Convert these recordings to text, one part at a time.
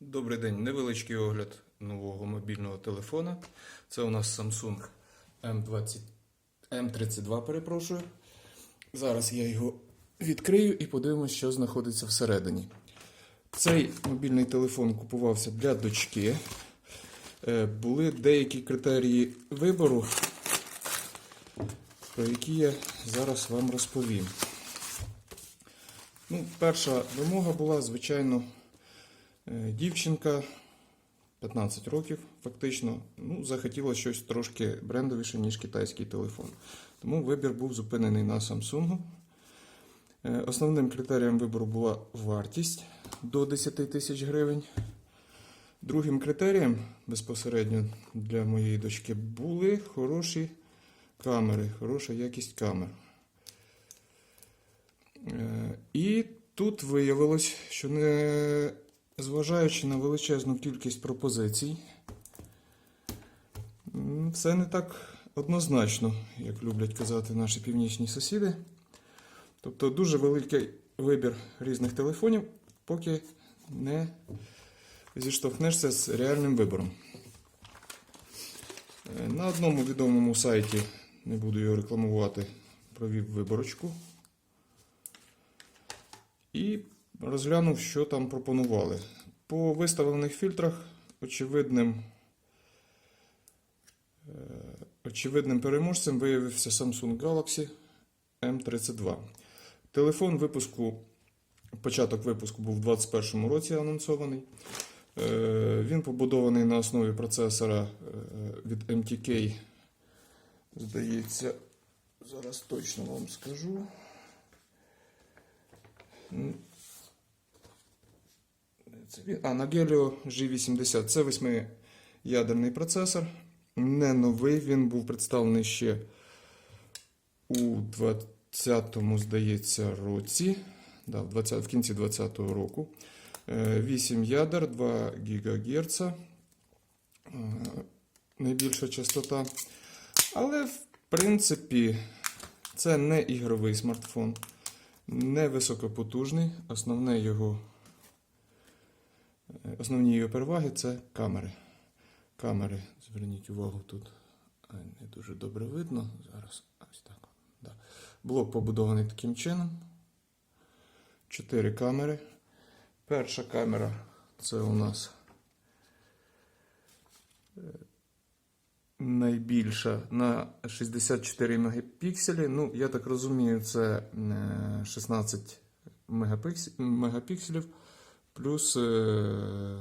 Добрий день. Невеличкий огляд нового мобільного телефона. Це у нас Samsung M20, M32, перепрошую. Зараз я його відкрию і подивимось, що знаходиться всередині. Цей мобільний телефон купувався для дочки. Е, Були деякі критерії вибору, про які я зараз вам розповім. Ну, перша вимога була, звичайно, Дівчинка 15 років, фактично, ну, захотіла щось трошки брендовіше, ніж китайський телефон. Тому вибір був зупинений на Samsung. Е, Основним критерієм вибору була вартість до 10 тисяч гривень. Другим критерієм безпосередньо для моєї дочки були хороші камери, хороша якість камер. Е, І тут виявилось, що не зважаючи на величезну кількість пропозицій, все не так однозначно, як люблять казати наші північні сусіди. Тобто дуже великий вибір різних телефонів, поки не зіштовхнешся з реальним вибором. Е, На одному відомому сайті, не буду його рекламувати, провів виборочку. І розглянув, що там пропонували. По виставлених фільтрах очевидним, е, очевидним переможцем виявився Samsung Galaxy M32. Телефон випуску, початок випуску був у 2021 році анонсований. Е, Він побудований на основі процесора е, від MTK. Здається, зараз точно вам скажу. А, на Helio G80. Це восьмиядерний процесор. Не новий, він був представлений ще у 20-му, здається, році. Да, в, 20, в кінці 20-го року. 8 ядер, 2 ГГц. Найбільша частота. Але, в принципі, це не ігровий смартфон, не високопотужний. Основне його Е, Основні його переваги це камери. Камери, зверніть увагу, тут не дуже добре видно. Зараз ось так. Да. Блок побудований таким чином. Чотири камери. Перша камера це у нас е, найбільша на 64 мегапікселі. Ну, я так розумію, це е, 16 мегапікс- мегапікселів плюс е, е,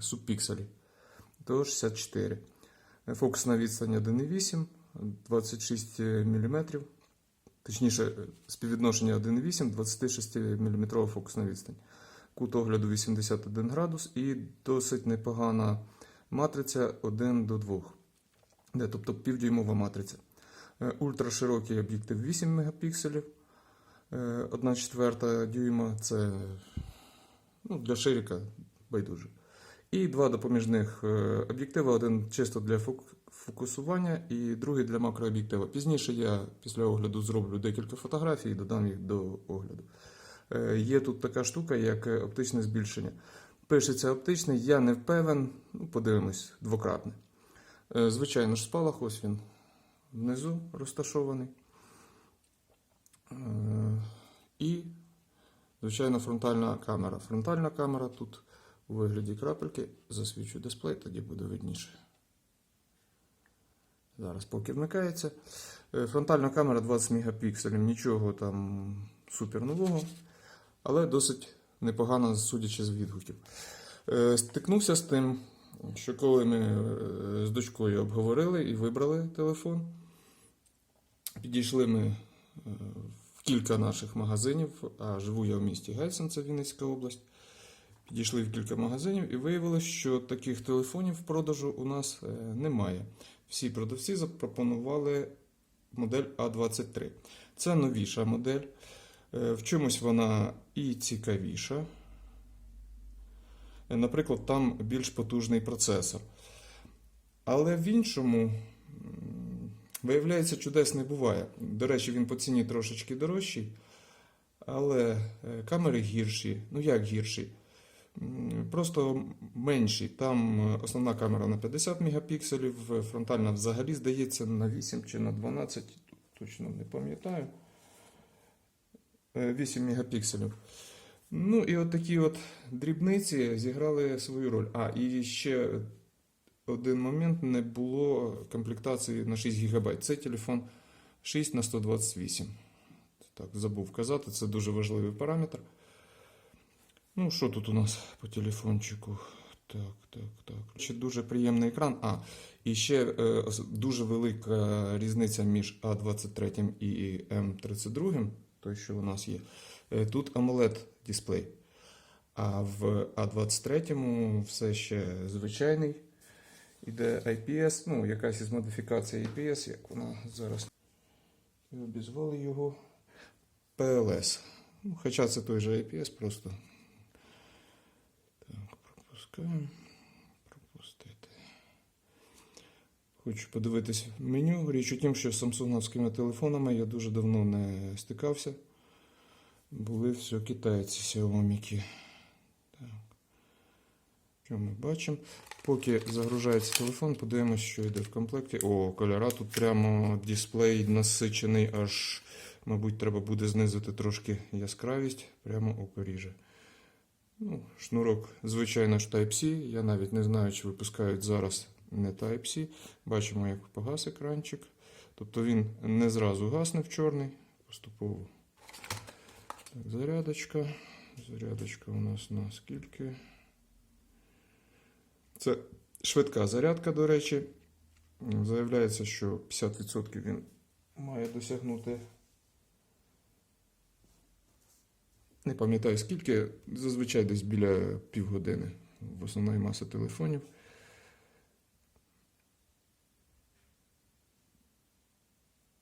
субпікселі. То 64. Фокусна відстань 1,8, 26 мм. Точніше, співвідношення 1,8, 26 мм фокусна відстань. Кут огляду 81 градус і досить непогана матриця 1 до 2. Де, тобто півдюймова матриця. Е, Ультраширокий об'єктив 8 мегапікселів. 1 четверта дюйма це ну, для ширика байдуже. І два допоміжних е, об'єктива: один чисто для фокусування і другий для макрооб'єктива. Пізніше я після огляду зроблю декілька фотографій і додам їх до огляду. Е, Є тут така штука, як е, оптичне збільшення. Пишеться оптичний, я не впевнен, ну, подивимось, двократне. Звичайно ж, спалах, ось він внизу розташований. І Звичайно, фронтальна камера. Фронтальна камера тут у вигляді крапельки. Засвічу дисплей, тоді буде видніше. Зараз поки вмикається. Е, Фронтальна камера 20 мегапікселів, нічого там супер нового, але досить непогано, судячи з відгуків. Е, Стикнувся з тим, що коли ми е, з дочкою обговорили і вибрали телефон, підійшли ми кілька наших магазинів, а живу я в місті Гельсен, це Вінницька область. Підійшли в кілька магазинів і виявилось, що таких телефонів в продажу у нас е, немає. Всі продавці запропонували модель А23. Це новіша модель. Е, В чомусь вона і цікавіша. Е, Наприклад, там більш потужний процесор. Але в іншому, виявляється, чудес не буває. До речі, він по ціні трошечки дорожчий, але е, камери гірші. Ну як гірші? Просто менший. Там е, основна камера на 50 мегапікселів, е, фронтальна взагалі здається на 8 чи на 12, точно не пам'ятаю. Е, 8 мегапікселів. Ну і от такі от дрібниці зіграли свою роль. А, і ще один момент не було комплектації на 6 ГБ. Це телефон 6 на 128. Так, забув казати, це дуже важливий параметр. Ну, що тут у нас по телефончику? Так, так, так. Ще дуже приємний екран. А, і ще е, дуже велика різниця між А23 і М32, той, що у нас є. Е, Тут AMOLED дисплей. А в А23 все ще звичайний. Іде IPS, ну, якась із модифікацій IPS, як вона зараз обізвали його PLS. Ну, хоча це той же IPS, просто. Так, пропускаємо. Пропустити. Хочу подивитись меню. Річ у тім, що з самсунгівськими телефонами я дуже давно не стикався. Були все китайці Xiaomi. Що ми бачимо? Поки загружається телефон, подивимось, що йде в комплекті. О, кольора тут прямо дисплей насичений, аж, мабуть, треба буде знизити трошки яскравість, прямо око ріже. Ну, шнурок, звичайно ж Type-C. Я навіть не знаю, чи випускають зараз не Type-C. Бачимо, як погас екранчик. Тобто він не зразу гасне в чорний, поступово. Так, зарядочка. Зарядочка у нас на скільки? Це швидка зарядка, до речі. Заявляється, що 50% він має досягнути. Не пам'ятаю скільки, зазвичай десь біля півгодини в основної маси телефонів.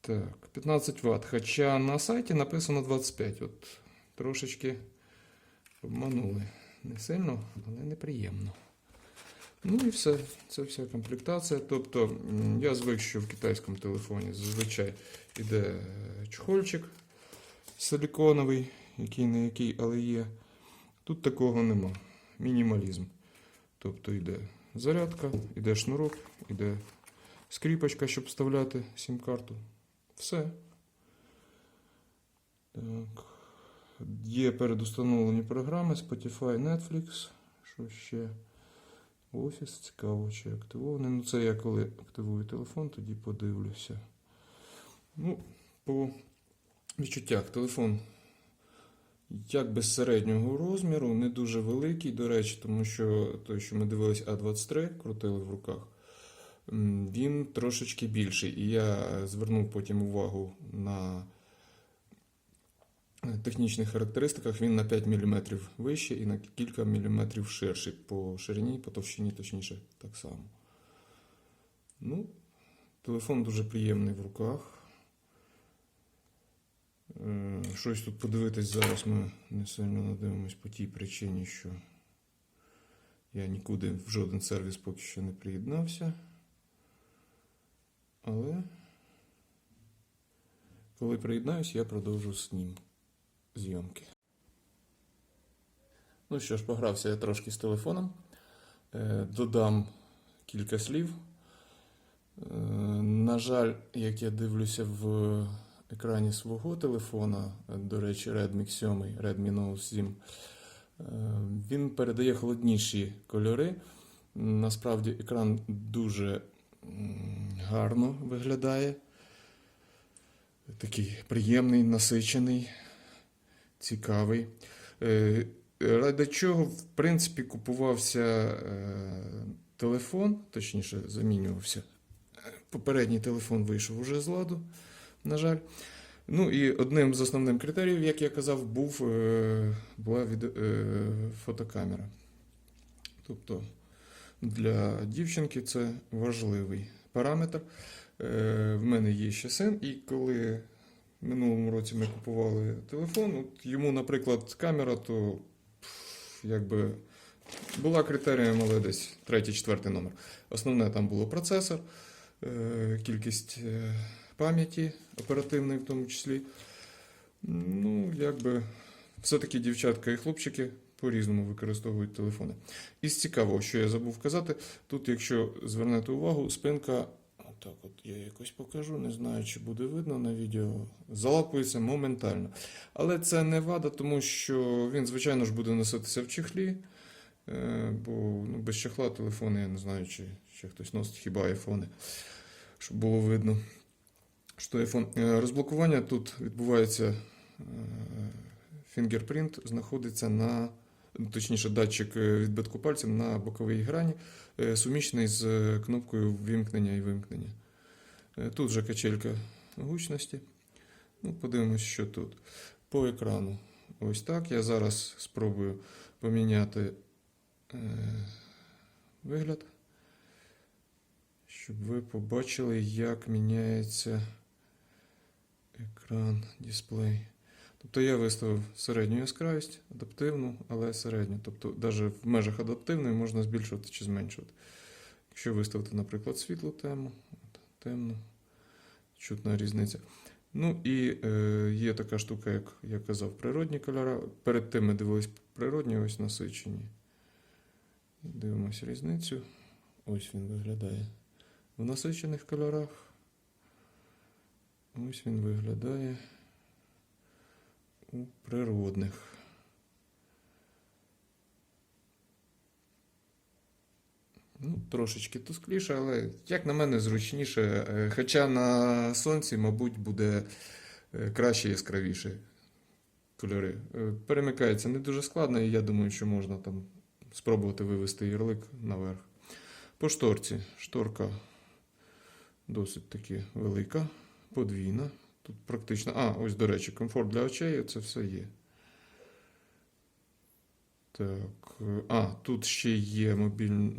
Так, 15 Вт. Хоча на сайті написано 25. От трошечки обманули. Не сильно, але неприємно. Ну і все. Це вся комплектація. Тобто, я звик, що в китайському телефоні зазвичай іде е, чохольчик силіконовий, який не який, але є. Тут такого нема. Мінімалізм. Тобто йде зарядка, йде шнурок, йде скріпочка, щоб вставляти сім-карту. Все. Так. Є передустановлені програми Spotify, Netflix. Що ще? Офіс цікаво, чи активований. Ну, це я коли активую телефон, тоді подивлюся. Ну, по відчуттях телефон як без середнього розміру, не дуже великий, до речі, тому що той, що ми дивились А23, крутили в руках, він трошечки більший. І я звернув потім увагу на технічних характеристиках. Він на 5 мм вищий і на кілька міліметрів ширший по ширині, по товщині, точніше, так само. Ну, телефон дуже приємний в руках. Е, Щось тут подивитись зараз ми не сильно надивимось по тій причині, що я нікуди в жоден сервіс поки що не приєднався. Але коли приєднаюсь, я продовжу снім зйомки. Ну що ж, погрався я трошки з телефоном. Е, Додам кілька слів. Е, На жаль, як я дивлюся в екрані свого телефона, до речі, Redmi 7, Redmi Note 7, е, він передає холодніші кольори. Насправді екран дуже гарно виглядає. Такий приємний, насичений, цікавий. Е, Ради чого, в принципі, купувався е, телефон, точніше, замінювався. Попередній телефон вийшов уже з ладу, на жаль. Ну і одним з основним критеріїв, як я казав, був, е, була відео, е, фотокамера. Тобто для дівчинки це важливий параметр. В мене є ще син, і коли минулому році ми купували телефон, от йому, наприклад, камера, то якби була критерієм, але десь третій, четвертий номер. Основне там було процесор, е, кількість е, пам'яті оперативної в тому числі. Ну, якби все-таки дівчатка і хлопчики по-різному використовують телефони. Із цікавого, що я забув казати, тут, якщо звернете увагу, спинка, отак от я якось покажу, не знаю, чи буде видно на відео, залапується моментально. Але це не вада, тому що він, звичайно ж, буде носитися в чехлі. Е, Бо ну, без чехла телефони, я не знаю, чи ще хтось носить хіба айфони, щоб було видно. Що iPhone. Е, Розблокування тут відбувається е, фінгерпринт, знаходиться на, точніше, датчик е, відбитку пальців на боковій грані, е, суміщений з е, кнопкою вимкнення і вимкнення. Тут же качелька гучності. Ну, подивимось, що тут. По екрану. Ось так. Я зараз спробую поміняти вигляд, щоб ви побачили, як міняється екран, дисплей. Тобто я виставив середню яскравість, адаптивну, але середню. Тобто навіть в межах адаптивної можна збільшувати чи зменшувати. Якщо виставити, наприклад, світлу тему, темну, чутна різниця. Ну і е, є така штука, як я казав, природні кольори. Перед тим ми дивились природні, ось насичені. Дивимося різницю. Ось він виглядає в насичених кольорах. Ось він виглядає у природних. Ну, трошечки тускліше, але, як на мене, зручніше. Е, Хоча на сонці, мабуть, буде е, краще яскравіше кольори. Е, Перемикається не дуже складно, і я думаю, що можна там спробувати вивести ярлик наверх. По шторці. Шторка досить таки велика, подвійна. Тут практично. А, ось, до речі, комфорт для очей, це все є. Так. А, тут ще є мобільний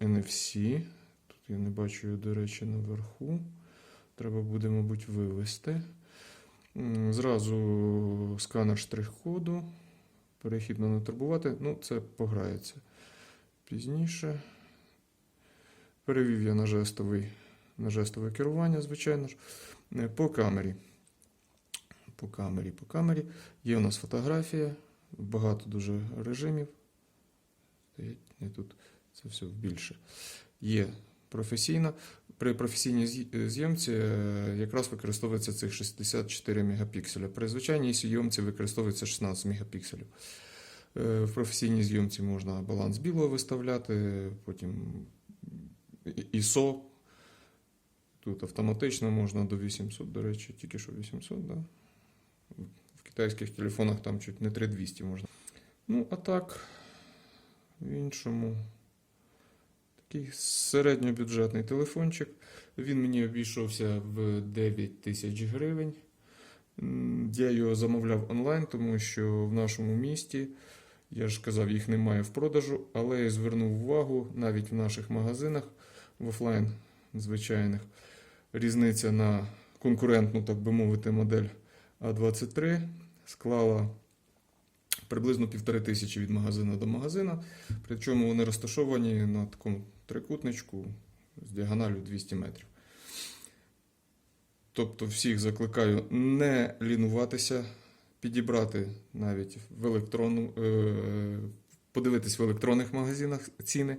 NFC. Тут я не бачу його, до речі, наверху. Треба буде, мабуть, вивести. Зразу сканер штрих-коду. Перехідно не турбувати. Ну, це пограється пізніше. Перевів я на жестовий, на жестове керування, звичайно ж. Е, По камері. По камері, по камері. Є у нас фотографія, багато дуже режимів. Не тут, це все більше. Є професійна. При професійній зйомці е, якраз використовується цих 64 мегапікселя. При звичайній зйомці використовується 16 мегапікселів. Е, В професійній зйомці можна баланс білого виставляти, потім і- ISO. Тут автоматично можна до 800, до речі, тільки що 800, да? В китайських телефонах там чуть не 3200 можна. Ну, а так, в іншому. Такий середньобюджетний телефончик. Він мені обійшовся в 9 тисяч гривень. Я його замовляв онлайн, тому що в нашому місті, я ж казав, їх немає в продажу, але я звернув увагу навіть в наших магазинах в офлайн звичайних. Різниця на конкурентну, так би мовити, модель А23 склала приблизно півтори тисячі від магазину до магазина. Причому вони розташовані на такому трикутничку з діагоналю 200 метрів. Тобто всіх закликаю не лінуватися, підібрати навіть в електронну, е, подивитись в електронних магазинах ціни,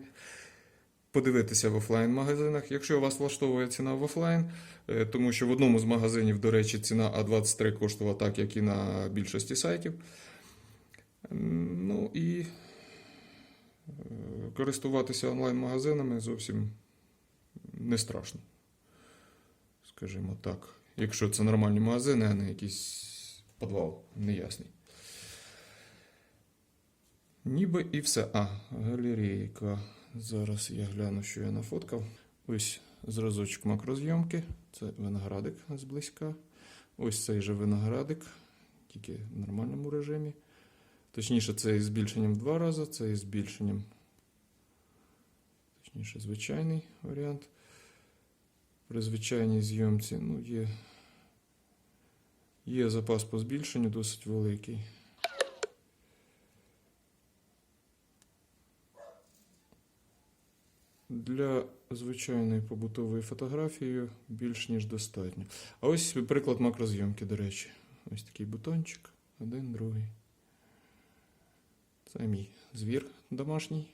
подивитися в офлайн-магазинах. Якщо вас влаштовує ціна в офлайн, е, тому що в одному з магазинів, до речі, ціна А23 коштувала так, як і на більшості сайтів. Ну і е, користуватися онлайн-магазинами зовсім не страшно. Скажімо так. Якщо це нормальні магазини, а не якийсь підвал неясний. Ніби і все. А, галерейка. Зараз я гляну, що я нафоткав. Ось зразочок макрозйомки. Це виноградик зблизька. Ось цей же виноградик, тільки в нормальному режимі. Точніше, це із збільшенням два рази, це із збільшенням. Точніше, звичайний варіант. При звичайній зйомці ну, є, є запас по збільшенню досить великий. Для звичайної побутової фотографії більш ніж достатньо. А ось приклад макрозйомки, до речі. Ось такий бутончик, один, другий. Це мій звір домашній.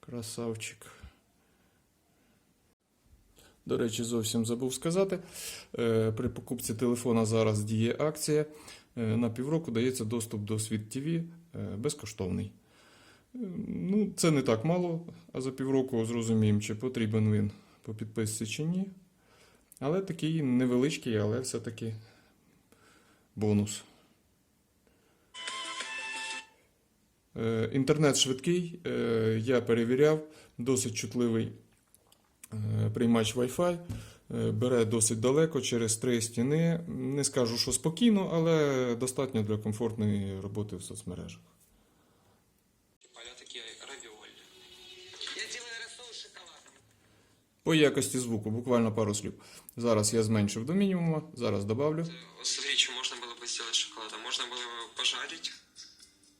Красавчик. До речі, зовсім забув сказати. е, При покупці телефона зараз діє акція. Е, На півроку дається доступ до Світ ТВ безкоштовний. Ну, це не так мало, а за півроку зрозуміємо, чи потрібен він по підписці чи ні. Але такий невеличкий, але все-таки бонус. Е, Інтернет швидкий, е, я перевіряв, досить чутливий е, приймач Wi-Fi. Бере досить далеко через три стіни. Не скажу, що спокійно, але достатньо для комфортної роботи в соцмережах. По якості звуку, буквально пару слів. Зараз я зменшив до мінімуму, зараз добавлю. Вот смотри, что можно было бы сделать с шоколадом. Можно было его пожарить.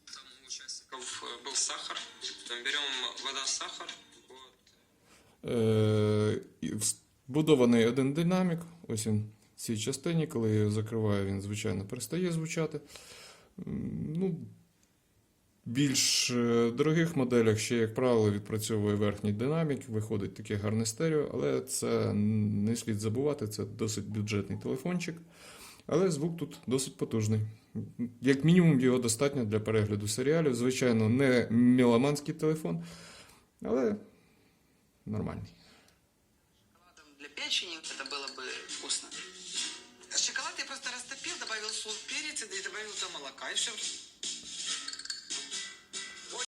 Там у участников э, был сахар. Там берем вода, сахар. Вот. Е, і Вбудований один динамік. Ось він в цій частині. Коли я його закриваю, він, звичайно, перестає звучати. М, Ну, більш е, дорогих моделях ще, як правило, відпрацьовує верхній динамік, виходить таке гарне стерео, але це не слід забувати, це досить бюджетний телефончик. Але звук тут досить потужний. Як мінімум, його достатньо для перегляду серіалів. Звичайно, не меломанський телефон, але нормальний. Шоколадом для печени это было бы вкусно. Шоколад я просто растопил, добавил соль, перец и добавил туда молока и все.